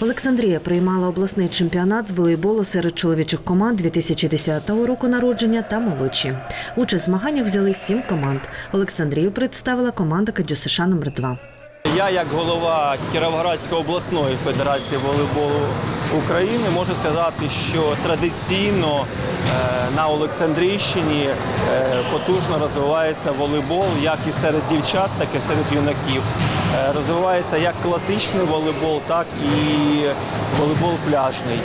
Олександрія приймала обласний чемпіонат з волейболу серед чоловічих команд 2010 року народження та молодші. Участь в змаганнях взяли сім команд. Олександрію представила команда КДЮСШ номер 2 Я, як голова Кіровоградської обласної федерації волейболу України, можу сказати, що традиційно е, на Олександрійщині е, потужно розвивається волейбол як і серед дівчат, так і серед юнаків. Е, Розвивається як класичний волейбол, так і волейбол пляжний.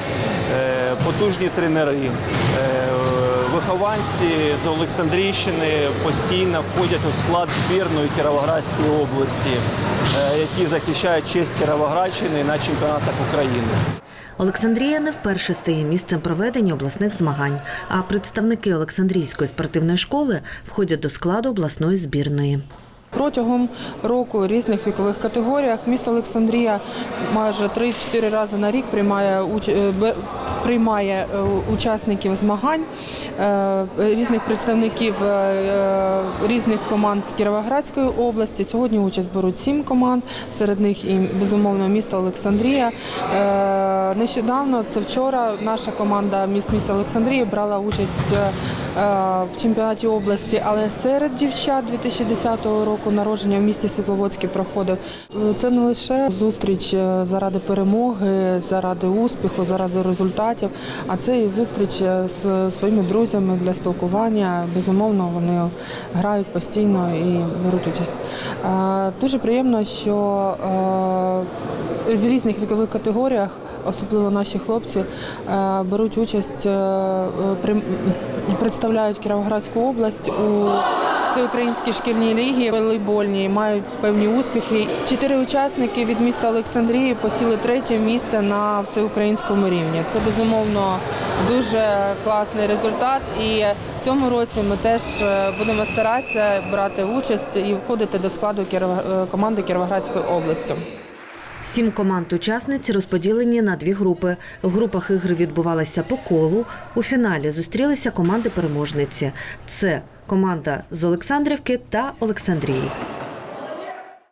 Потужні тренери. Вихованці з Олександрійщини постійно входять у склад збірної Кіровоградської області, е, які захищають честь Кіровоградщини на чемпіонатах України. Олександрія не вперше стає місцем проведення обласних змагань, а представники Олександрійської спортивної школи входять до складу обласної збірної. Протягом року в різних вікових категоріях місто Олександрія майже 3-4 рази на рік приймає е, приймає е, учасників змагань, е, різних представників е, різних команд з Кіровоградської області. Сьогодні участь беруть сім команд, серед них і безумовно місто Олександрія. Нещодавно, це вчора, наша команда міст міста Олександрія брала участь в чемпіонаті області, але серед дівчат 2010 року народження в місті Світловодське проходив. Це не лише зустріч заради перемоги, заради успіху, заради результатів, а це і зустріч е, з своїми друзями для спілкування. Безумовно, вони грають постійно і беруть участь. Е, Дуже приємно, що е, в різних вікових категоріях особливо наші хлопці, беруть участь, представляють Кіровоградську область у всеукраїнській шкільні лігі волейбольні мають певні успіхи. Чотири учасники від міста Олександрії посіли третє місце на всеукраїнському рівні. Це безумовно дуже класний результат. І в цьому році ми теж е, будемо старатися брати участь і входити до складу е, команди Кіровоградської області. Сім команд учасниць розподілені на дві групи. В групах ігри відбувалися по колу. У фіналі зустрілися команди переможниці. Це команда з Олександрівки та Олександрії.